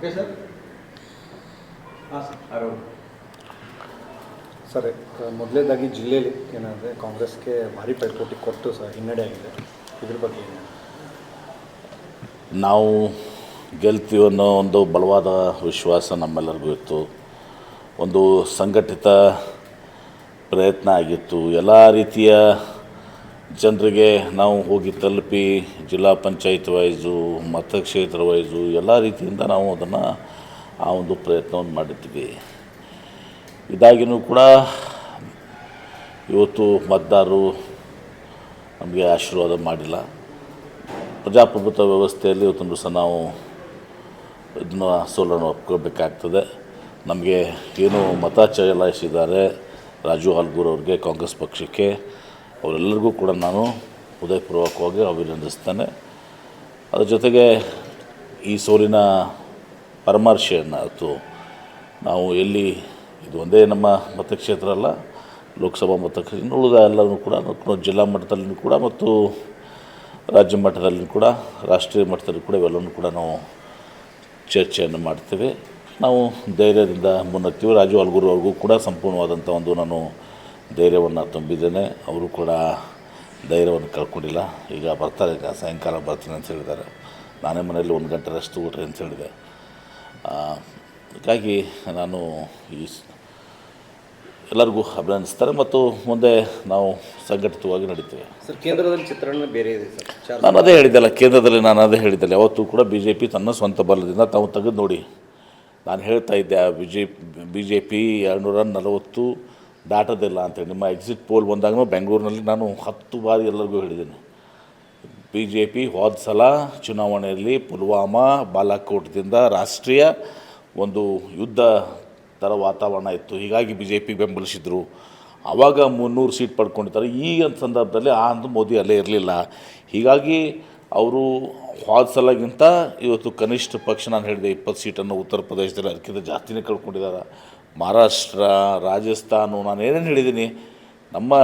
Okay sir ಹಾಂ sir sir ಮೊದಲನೇದಾಗಿ ಜಿಲ್ಲೆಯಲ್ಲಿ ಏನಂದರೆ ಕಾಂಗ್ರೆಸ್ಗೆ ಭಾರಿ ಪೈಪೋಟಿ ಕೊಟ್ಟು ಸರ್ ಹಿನ್ನಡೆ ಆಗಿದೆ. ಇದ್ರ ಬಗ್ಗೆ ಏನು? ನಾವು ಗೆಲ್ತೀವಿ ಅನ್ನೋ ಒಂದು ಬಲವಾದ ವಿಶ್ವಾಸ ನಮ್ಮೆಲ್ಲರಿಗೂ ಇತ್ತು. ಒಂದು ಸಂಘಟಿತ ಪ್ರಯತ್ನ ಆಗಿತ್ತು. ಎಲ್ಲ ರೀತಿಯ ಜನರಿಗೆ ನಾವು ಹೋಗಿ ತಲುಪಿ ಜಿಲ್ಲಾ ಪಂಚಾಯತ್ ವೈಸು, ಮತಕ್ಷೇತ್ರ ವೈಸು ಎಲ್ಲ ರೀತಿಯಿಂದ ನಾವು ಅದನ್ನು ಆ ಒಂದು ಪ್ರಯತ್ನವನ್ನು ಮಾಡಿದ್ವಿ ಇದಾಗಿನೂ ಕೂಡ ಇವತ್ತು ಮತದಾರರು ನಮಗೆ ಆಶೀರ್ವಾದ ಮಾಡಿಲ್ಲ. ಪ್ರಜಾಪ್ರಭುತ್ವ ವ್ಯವಸ್ಥೆಯಲ್ಲಿ ಇವತ್ತು ದಿವಸ ನಾವು ಇದನ್ನು ಸೋಲನ್ನು ಒಪ್ಕೋಬೇಕಾಗ್ತದೆ. ನಮಗೆ ಏನು ಮತ ಚಲಾಯಿಸಿದ್ದಾರೆ ರಾಜು ಹಾಲ್ಗೂರ್ ಅವ್ರಿಗೆ ಕಾಂಗ್ರೆಸ್ ಪಕ್ಷಕ್ಕೆ. ಅವರೆಲ್ಲರಿಗೂ ಕೂಡ ನಾನು ಹೃದಯಪೂರ್ವಕವಾಗಿ ಅಭಿನಂದಿಸ್ತೇನೆ. ಅದರ ಜೊತೆಗೆ ಈ ಸೋಲಿನ ಪರಾಮರ್ಶೆಯನ್ನು ಅಥವಾ ನಾವು ಎಲ್ಲಿ, ಇದು ಒಂದೇ ನಮ್ಮ ಮತಕ್ಷೇತ್ರ ಅಲ್ಲ, ಲೋಕಸಭಾ ಮತಕ್ಷೇತ್ರ, ಉಳಿದ ಎಲ್ಲವೂ ಕೂಡ ಜಿಲ್ಲಾ ಮಟ್ಟದಲ್ಲಿ ಕೂಡ ಮತ್ತು ರಾಜ್ಯ ಮಟ್ಟದಲ್ಲಿ ಕೂಡ, ರಾಷ್ಟ್ರೀಯ ಮಟ್ಟದಲ್ಲಿ ಕೂಡ ಇವೆಲ್ಲವೂ ಕೂಡ ನಾವು ಚರ್ಚೆಯನ್ನು ಮಾಡ್ತೇವೆ. ನಾವು ಧೈರ್ಯದಿಂದ ಮುನ್ನತ್ತೀವಿ ರಾಜು ಅಲ್ಗುರು ಅವ್ರಿಗೂ ಕೂಡ ಸಂಪೂರ್ಣವಾದಂಥ ಒಂದು ನಾನು ಧೈರ್ಯವನ್ನು ತುಂಬಿದ್ದೇನೆ. ಅವರು ಕೂಡ ಧೈರ್ಯವನ್ನು ಕಳ್ಕೊಂಡಿಲ್ಲ. ಈಗ ಬರ್ತಾರೆ ಈಗ ಸಾಯಂಕಾಲ ಬರ್ತೀನಿ ಅಂತ ಹೇಳಿದ್ದಾರೆ. ನಾನೇ ಮನೆಯಲ್ಲಿ ಒಂದು ಗಂಟೆ ರೆಸ್ಟ್ ತಗೊಳ್ರಿ ಅಂತ ಹೇಳಿದೆ. ಹೀಗಾಗಿ ನಾನು ಈ ಎಲ್ಲರಿಗೂ ಅಭಿನಂದಿಸ್ತಾರೆ ಮತ್ತು ಮುಂದೆ ನಾವು ಸಂಘಟಿತವಾಗಿ ನಡೀತೇವೆ. ಸರ್ ಕೇಂದ್ರದಲ್ಲಿ ಚಿತ್ರಣ ಬೇರೆ ಇದೆ ಸರ್. ನಾನು ಅದೇ ಹೇಳಿದ್ದೆಲ್ಲ ಕೇಂದ್ರದಲ್ಲಿ ನಾನು ಅದೇ ಹೇಳಿದ್ದೆಲ್ಲ. ಯಾವತ್ತೂ ಕೂಡ ಬಿ ಜೆ ಪಿ ತನ್ನ ಸ್ವಂತ ಬಲದಿಂದ ತಾವು ತೆಗೆದು ನೋಡಿ. ನಾನು ಹೇಳ್ತಾ ಇದ್ದೆ B J B J P ಎರಡುನೂರ ನಲವತ್ತು ದಾಟೋದಿಲ್ಲ ಅಂತೇಳಿ ನಿಮ್ಮ ಎಕ್ಸಿಟ್ ಪೋಲ್ ಬಂದಾಗ ಬೆಂಗಳೂರಿನಲ್ಲಿ ನಾನು ಹತ್ತು ಬಾರಿ ಎಲ್ಲರಿಗೂ ಹೇಳಿದ್ದೀನಿ. ಬಿ ಜೆ ಪಿ ಹೋದ ಸಲ ಚುನಾವಣೆಯಲ್ಲಿ ಪುಲ್ವಾಮಾ ಬಾಲಾಕೋಟ್ದಿಂದ ರಾಷ್ಟ್ರೀಯ ಒಂದು ಯುದ್ಧ ಥರ ವಾತಾವರಣ ಇತ್ತು. ಹೀಗಾಗಿ ಬಿ ಜೆ ಪಿ ಬೆಂಬಲಿಸಿದರು. ಆವಾಗ ಮುನ್ನೂರು ಸೀಟ್ ಪಡ್ಕೊಂಡಿದ್ದಾರೆ. ಈ ಸಂದರ್ಭದಲ್ಲಿ ಆ ಅಂದು ಮೋದಿ ಅಲ್ಲೇ ಇರಲಿಲ್ಲ. ಹೀಗಾಗಿ ಅವರು ಹೋದ ಸಲಗಿಂತ ಇವತ್ತು ಕನಿಷ್ಠ ಪಕ್ಷ ನಾನು ಹೇಳಿದೆ ಇಪ್ಪತ್ತು ಸೀಟನ್ನು ಉತ್ತರ ಪ್ರದೇಶದಲ್ಲಿ ಅದಕ್ಕಿಂತ ಜಾಸ್ತಿನೇ ಕಳ್ಕೊಂಡಿದ್ದಾರೆ. ಮಹಾರಾಷ್ಟ್ರ, ರಾಜಸ್ಥಾನ, ನಾನು ಏನೇನು ಹೇಳಿದ್ದೀನಿ, ನಮ್ಮ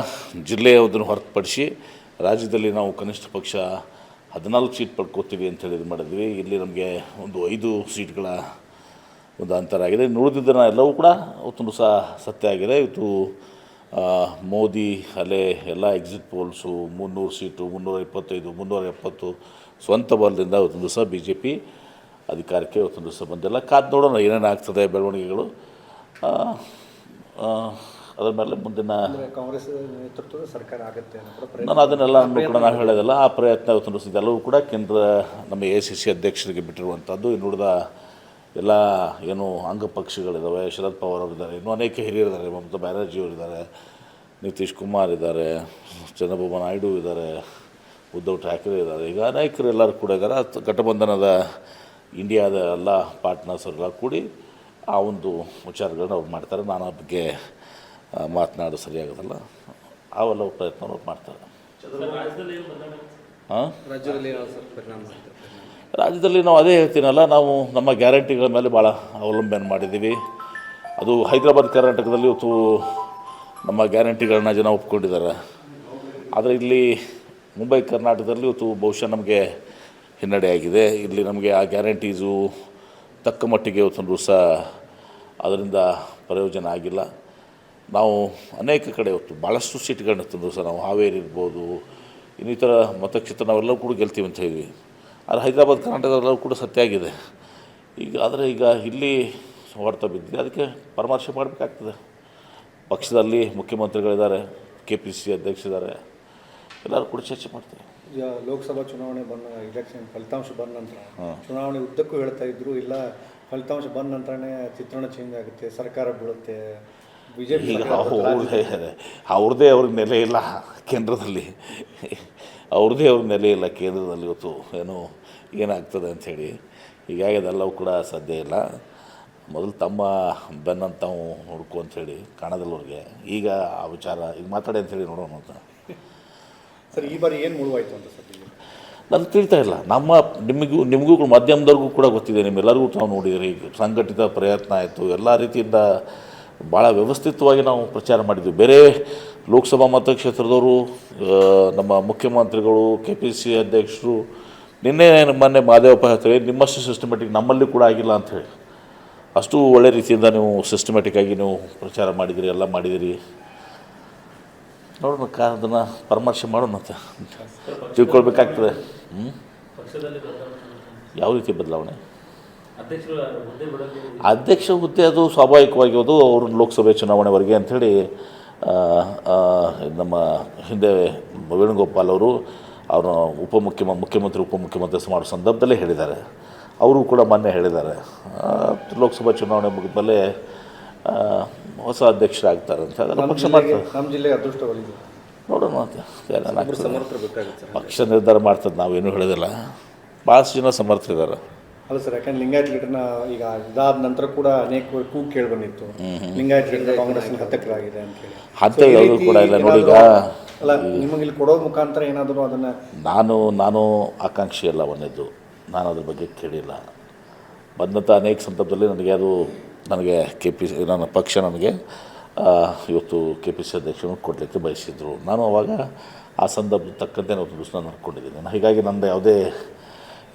ಜಿಲ್ಲೆಯದನ್ನು ಹೊರತುಪಡಿಸಿ ರಾಜ್ಯದಲ್ಲಿ ನಾವು ಕನಿಷ್ಠ ಪಕ್ಷ ಹದಿನಾಲ್ಕು ಸೀಟ್ ಪಡ್ಕೋತೀವಿ ಅಂತ ಹೇಳಿ ಇದು ಮಾಡಿದ್ವಿ. ಇಲ್ಲಿ ನಮಗೆ ಒಂದು ಐದು ಸೀಟ್ಗಳ ಒಂದು ಅಂತರ ಆಗಿದೆ. ಇನ್ನು ಉಳಿದಿದ್ದನ್ನು ಎಲ್ಲವೂ ಕೂಡ ಅವತ್ತೊಂದು ಸಹ ಸತ್ಯ ಆಗಿದೆ. ಇವತ್ತು ಮೋದಿ ಅಲೆ ಎಲ್ಲ ಎಕ್ಸಿಟ್ ಪೋಲ್ಸು ಮುನ್ನೂರು ಸೀಟು, ಮುನ್ನೂರ ಇಪ್ಪತ್ತೈದು, ಮುನ್ನೂರ ಎಪ್ಪತ್ತು ಸ್ವಂತ ಬಲದಿಂದ ಅವತ್ತೊಂದು ದಿವಸ ಬಿ ಜೆ ಪಿ ಅಧಿಕಾರಕ್ಕೆ ಇವತ್ತೊಂದು ದಿವಸ ಬಂದಿಲ್ಲ. ಕಾದು ನೋಡೋಣ ಏನೇನು ಆಗ್ತದೆ, ಬೆಳವಣಿಗೆಗಳು. ಅದರ ಮೇಲೆ ಮುಂದಿನ ಕಾಂಗ್ರೆಸ್ ನೇತೃತ್ವದ ಸರ್ಕಾರ ಆಗುತ್ತೆ ನಾನು ಅದನ್ನೆಲ್ಲ ಕೂಡ ನಾನು ಹೇಳೋದಲ್ಲ ಆ ಪ್ರಯತ್ನ ಇವತ್ತು ಎಲ್ಲವೂ ಕೂಡ ಕೇಂದ್ರ ನಮ್ಮ ಎ ಸಿ ಸಿ ಅಧ್ಯಕ್ಷರಿಗೆ ಬಿಟ್ಟಿರುವಂಥದ್ದು. ಇನ್ನು ಉಳಿದ ಎಲ್ಲ ಏನು ಅಂಗಪಕ್ಷಗಳಿದ್ದಾವೆ ಶರದ್ ಪವಾರ್ ಅವರಿದ್ದಾರೆ ಇನ್ನೂ ಅನೇಕ ಹಿರಿಯರಿದ್ದಾರೆ ಮಮತಾ ಬ್ಯಾನರ್ಜಿ ಅವರಿದ್ದಾರೆ ನಿತೀಶ್ ಕುಮಾರ್ ಇದ್ದಾರೆ ಚಂದ್ರಬಾಬು ನಾಯ್ಡು ಇದ್ದಾರೆ ಉದ್ಧವ್ ಠಾಕ್ರೆ ಇದ್ದಾರೆ. ಈಗ ಅನೇಕರು ಎಲ್ಲರೂ ಕೂಡ ಇದ್ದಾರೆ. ಗಠಬಂಧನದ ಇಂಡಿಯಾದ ಎಲ್ಲ ಪಾರ್ಟ್ನರ್ಸ್ ಅವರೆಲ್ಲ ಕೂಡಿ ಆ ಒಂದು ವಿಚಾರಗಳನ್ನ ಅವ್ರು ಮಾಡ್ತಾರೆ. ನಾನು ಆ ಬಗ್ಗೆ ಮಾತನಾಡೋ ಸರಿಯಾಗೋದಲ್ಲ ಅವೆಲ್ಲ ಪ್ರಯತ್ನ ಅವ್ರು ಮಾಡ್ತಾರೆ. ಹಾಂ ರಾಜ್ಯದಲ್ಲಿ ನಾವು ಅದೇ ಹೇಳ್ತೀನಲ್ಲ ನಾವು ನಮ್ಮ ಗ್ಯಾರಂಟಿಗಳ ಮೇಲೆ ಭಾಳ ಅವಲಂಬನೆ ಮಾಡಿದ್ದೀವಿ. ಅದು ಹೈದರಾಬಾದ್ ಕರ್ನಾಟಕದಲ್ಲಿ ಇವತ್ತು ನಮ್ಮ ಗ್ಯಾರಂಟಿಗಳನ್ನ ಜನ ಒಪ್ಕೊಂಡಿದ್ದಾರೆ. ಆದರೆ ಇಲ್ಲಿ ಮುಂಬೈ ಕರ್ನಾಟಕದಲ್ಲಿ ಇವತ್ತು ಬಹುಶಃ ನಮಗೆ ಹಿನ್ನಡೆಯಾಗಿದೆ ಇಲ್ಲಿ ನಮಗೆ ಆ ಗ್ಯಾರಂಟೀಸು ತಕ್ಕ ಮಟ್ಟಿಗೆ ಇವತ್ತೊಂದು ಸಹ ಅದರಿಂದ ಪ್ರಯೋಜನ ಆಗಿಲ್ಲ. ನಾವು ಅನೇಕ ಕಡೆ ಇವತ್ತು ಭಾಳಷ್ಟು ಸೀಟ್ಗಳನ್ನ ತಂದು ಸಹ ನಾವು ಹಾವೇರಿ ಇರ್ಬೋದು, ಇನ್ನಿತರ ಮತಕ್ಷೇತ್ರ ನಾವೆಲ್ಲರೂ ಕೂಡ ಗೆಲ್ತೀವಿ ಅಂತ ಹೇಳಿದ್ವಿ. ಆದರೆ ಹೈದರಾಬಾದ್ ಕರ್ನಾಟಕದಲ್ಲೂ ಕೂಡ ಸತ್ಯ ಆಗಿದೆ. ಈಗ ಆದರೆ ಈಗ ಇಲ್ಲಿ ಹೊಡೆತ ಬಿದ್ದಿದೆ. ಅದಕ್ಕೆ ಪರಾಮರ್ಶೆ ಮಾಡಬೇಕಾಗ್ತದೆ. ಪಕ್ಷದಲ್ಲಿ ಮುಖ್ಯಮಂತ್ರಿಗಳಿದ್ದಾರೆ ಕೆ ಪಿ ಸಿ ಅಧ್ಯಕ್ಷರಿದ್ದಾರೆ. ಎಲ್ಲರೂ ಕೂಡ ಚರ್ಚೆ ಮಾಡ್ತಾರೆ. ಲೋಕಸಭಾ ಚುನಾವಣೆ ಬಂದ ಇಲೆಕ್ಷನ್ ಫಲಿತಾಂಶ ಬಂದ ನಂತರ ಚುನಾವಣೆ ಉದ್ದಕ್ಕೂ ಹೇಳ್ತಾ ಇದ್ರು ಇಲ್ಲ ಫಲಿತಾಂಶ ಬಂದ ನಂತರನೇ ಚಿತ್ರಣ ಚೇಂಜ್ ಆಗುತ್ತೆ ಸರ್ಕಾರ ಬೀಳುತ್ತೆ ಬಿಜೆಪಿ ಅವ್ರದ್ದೇ ಅವ್ರ ಅವ್ರಿಗೆ ನೆಲೆ ಇಲ್ಲ ಕೇಂದ್ರದಲ್ಲಿ. ಅವ್ರದ್ದೇ ಅವ್ರ ನೆಲೆ ಇಲ್ಲ ಕೇಂದ್ರದಲ್ಲಿ ಇವತ್ತು ಏನು ಏನಾಗ್ತದೆ ಅಂಥೇಳಿ ಹೀಗಾಗಿ ಅದೆಲ್ಲವೂ ಕೂಡ ಸಾಧ್ಯ ಇಲ್ಲ. ಮೊದಲು ತಮ್ಮ ಬೆನ್ನಂತ ತಾವು ಅಂತ ಅಂಥೇಳಿ ಕಾಣೋದಿಲ್ಲ ಅವ್ರಿಗೆ ಈಗ ಆ ವಿಚಾರ ಈಗ ಮಾತಾಡಿ ಅಂಥೇಳಿ ನೋಡೋಣ ಅಂತ. ಸರ್, ಈ ಬಾರಿ ಏನು ಮುಳುವಾಯಿತು ಅಂತ ಸರ್ ನಾನು ತಿಳಿತಾ ಇಲ್ಲ. ನಮ್ಮ ನಿಮಗೂ ನಿಮಗೂ ಮಾಧ್ಯಮದವ್ರಿಗೂ ಕೂಡ ಗೊತ್ತಿದೆ. ನಿಮ್ಮೆಲ್ಲರಿಗೂ ತಾವು ನೋಡಿದಿರಿ. ಸಂಘಟಿತ ಪ್ರಯತ್ನ ಆಯಿತು. ಎಲ್ಲ ರೀತಿಯಿಂದ ಭಾಳ ವ್ಯವಸ್ಥಿತವಾಗಿ ನಾವು ಪ್ರಚಾರ ಮಾಡಿದ್ವಿ. ಬೇರೆ ಲೋಕಸಭಾ ಮತಕ್ಷೇತ್ರದವರು ನಮ್ಮ ಮುಖ್ಯಮಂತ್ರಿಗಳು ಕೆ ಪಿ ಸಿ ಅಧ್ಯಕ್ಷರು, ನಿನ್ನೆ ಮೊನ್ನೆ ಮಾದೇವಪ್ಪ ಹೇಳ್ತಾರೆ, ನಿಮ್ಮಷ್ಟು ಸಿಸ್ಟಮೆಟಿಕ್ ನಮ್ಮಲ್ಲಿ ಕೂಡ ಆಗಿಲ್ಲ ಅಂಥೇಳಿ ಅಷ್ಟು ಒಳ್ಳೆ ರೀತಿಯಿಂದ ನೀವು ಸಿಸ್ಟಮೆಟಿಕ್ಕಾಗಿ ನೀವು ಪ್ರಚಾರ ಮಾಡಿದಿರಿ, ಎಲ್ಲ ಮಾಡಿದಿರಿ. ನೋಡೋಣ ಕಾ ಅದನ್ನು ಪರಾಮರ್ಶೆ ಮಾಡೋಣ ಮತ್ತೆ. ತಿಳ್ಕೊಳ್ಬೇಕಾಗ್ತದೆ. ಹ್ಞೂ ಯಾವ ರೀತಿ ಬದಲಾವಣೆ? ಅಧ್ಯಕ್ಷ ಹುದ್ದೆ ಅದು ಸ್ವಾಭಾವಿಕವಾಗಿ ಅದು ಅವರು ಲೋಕಸಭೆ ಚುನಾವಣೆವರೆಗೆ ಅಂಥೇಳಿ ನಮ್ಮ ಹಿಂದೆ ವೇಣುಗೋಪಾಲ್ ಅವರು ಅವರು ಉಪಮುಖ್ಯಮ ಮುಖ್ಯಮಂತ್ರಿ ಉಪಮುಖ್ಯಮಂತ್ರಿ ಮಾಡೋ ಸಂದರ್ಭದಲ್ಲೇ ಹೇಳಿದ್ದಾರೆ. ಅವರು ಕೂಡ ಮೊನ್ನೆ ಹೇಳಿದ್ದಾರೆ. ಲೋಕಸಭಾ ಚುನಾವಣೆ ಮುಗಿದ್ಮೇಲೆ ಆ, ಹೊಸ ಅಧ್ಯಕ್ಷರಾಗ್ತಾರೆ ಅಂತ ನಮ್ಮ ಪಕ್ಷ ಮಾಡ್ತಾರೆ ನಮ್ಮ ಜಿಲ್ಲೆಗೆ ಅದೃಷ್ಟವಾಗಿದೆ ನೋಡೋಣ ಪಕ್ಷ ನಿರ್ಧಾರ ಮಾಡ್ತದೆ ನಾವೇನು ಹೇಳೋದಿಲ್ಲ. ಭಾಳಷ್ಟು ಜನ ಸಮರ್ಥರಿದ್ದಾರೆ ಅಲ್ಲ ಸರ್ ಯಾಕಂದ್ರೆ ಲಿಂಗಾಯತ್ ಲೀಡರ್ನ ಈಗ ಇದಾದ ನಂತರ ಕೂಡ ಅನೇಕ ಕೂಗು ಕೇಳಿ ಬಂದಿತ್ತು. ಲಿಂಗಾಯತ್ ಲೀಡರ್ ಕಾಂಗ್ರೆಸ್ ಆಗಿದೆ ಅಂತ ಹೇಳಿ. ಹತ್ತೆ ಯಾವುದೂ ಕೂಡ ಇಲ್ಲ ನೋಡಿ ಈಗ. ಅಲ್ಲ ನಿಮಗೆ ಇಲ್ಲಿ ಕೊಡೋ ಮುಖಾಂತರ ಏನಾದರೂ ಅದನ್ನ ನಾನು ನಾನು ಆಕಾಂಕ್ಷಿ ಅಲ್ಲ ಒಂದೇದು ನಾನು ಅದ್ರ ಬಗ್ಗೆ ಕೇಳಿಲ್ಲ. ಬಂದಂಥ ಅನೇಕ ಸಂದರ್ಭದಲ್ಲಿ ನನಗೆ ಅದು ನನಗೆ ಕೆ ಪಿ ಸಿ ನನ್ನ ಪಕ್ಷ ನನಗೆ ಇವತ್ತು ಕೆ ಪಿ ಸಿ ಅಧ್ಯಕ್ಷರು ಕೊಡಲಿಕ್ಕೆ ಬಯಸಿದ್ರು. ನಾನು ಅವಾಗ ಆ ಸಂದರ್ಭದ ತಕ್ಕಂತೆ ಒಂದು ದಿವಸ ನಾನು ಹೀಗಾಗಿ ನಂದು ಯಾವುದೇ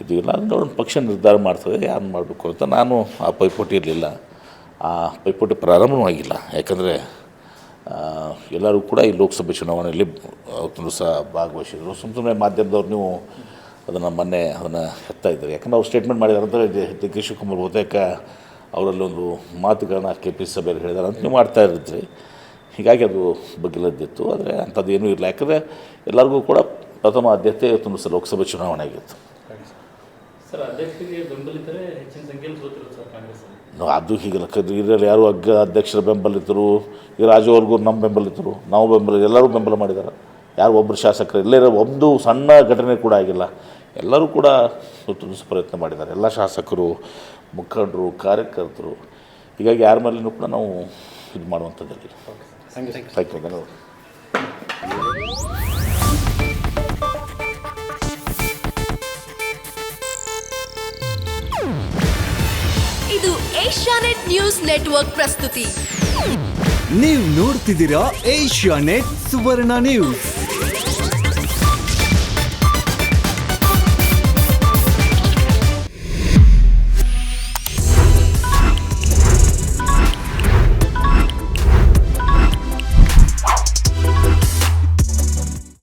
ಇದು ಇಲ್ಲ. ಅಂದರೆ ಪಕ್ಷ ನಿರ್ಧಾರ ಮಾಡ್ತದೆ, ಯಾರು ಮಾಡಬೇಕು ಅಂತ ನಾನು ಆ ಪೈಪೋಟಿ ಇರಲಿಲ್ಲ. ಆ ಪೈಪೋಟಿ ಪ್ರಾರಂಭವೂ ಆಗಿಲ್ಲ. ಯಾಕಂದರೆ ಎಲ್ಲರೂ ಕೂಡ ಈ ಲೋಕಸಭೆ ಚುನಾವಣೆಯಲ್ಲಿ ಅವತ್ತೊಂದು ಸಹ ಭಾಗವಹಿಸಿದರು. ಸುಮ್ಮ ಸುಮ್ಮನೆ ಮಾಧ್ಯಮದವ್ರು ನೀವು ಅದನ್ನು ಮೊನ್ನೆ ಅದನ್ನು ಹೆತ್ತಾ ಇದ್ದಾರೆ. ಯಾಕಂದ್ರೆ ಅವ್ರು ಸ್ಟೇಟ್ಮೆಂಟ್ ಮಾಡಿದ್ದಾರೆ ಅಂತ ಡಿ- ಡಿ ಕೆ ಶಿವಕುಮಾರ್ ಬಹುತೇಕ ಅವರಲ್ಲಿ ಒಂದು ಮಾತುಗಳನ್ನ ಕೆ ಪಿ ಸಭೆಯಲ್ಲಿ ಹೇಳಿದಾರೆ ಅಂತ ನೀವು ಮಾಡ್ತಾ ಇರ್ತೀರಿ. ಹೀಗಾಗಿ ಅದು ಬಗ್ಗಿಲದ್ದಿತ್ತು. ಆದರೆ ಅಂಥದ್ದು ಏನೂ ಇರಲಿಲ್ಲ. ಯಾಕಂದರೆ ಎಲ್ಲರಿಗೂ ಕೂಡ ಪ್ರಥಮ ಆದ್ಯತೆ ತುಂಬ ಲೋಕಸಭೆ ಚುನಾವಣೆ ಆಗಿತ್ತು. ನಾವು ಅದು ಹೀಗೆಲ್ಲ. ಇದರಲ್ಲಿ ಯಾರು ಅಗ್ಗ ಅಧ್ಯಕ್ಷರ ಬೆಂಬಲಿತರು ಈ ರಾಜವರ್ಗೂ ನಮ್ಮ ಬೆಂಬಲಿತರು ನಾವು ಬೆಂಬಲ ಎಲ್ಲರೂ ಬೆಂಬಲ ಮಾಡಿದ್ದಾರೆ. ಯಾರು ಒಬ್ಬರು ಶಾಸಕರು ಎಲ್ಲೇ ಇರೋ ಒಂದು ಸಣ್ಣ ಘಟನೆ ಕೂಡ ಆಗಿಲ್ಲ. ಎಲ್ಲರೂ ಕೂಡ ಪ್ರಯತ್ನ ಮಾಡಿದ್ದಾರೆ. ಎಲ್ಲ ಶಾಸಕರು ಮುಖಂಡರು ಕಾರ್ಯಕರ್ತರು. ಹೀಗಾಗಿ ಯಾರ ಮೇಲೂ ಕೂಡ ನಾವು ಇದು ಮಾಡುವಂಥದ್ದಲ್ಲಿ ಥ್ಯಾಂಕ್ ಯು ಧನ್ಯವಾದ. ಇದು ಏಷ್ಯಾನೆಟ್ ನ್ಯೂಸ್ ನೆಟ್ವರ್ಕ್ ಪ್ರಸ್ತುತಿ. ನೀವು ನೋಡ್ತಿದ್ದೀರಾ ಏಷ್ಯಾ ನೆಟ್ ಸುವರ್ಣ ನ್ಯೂಸ್.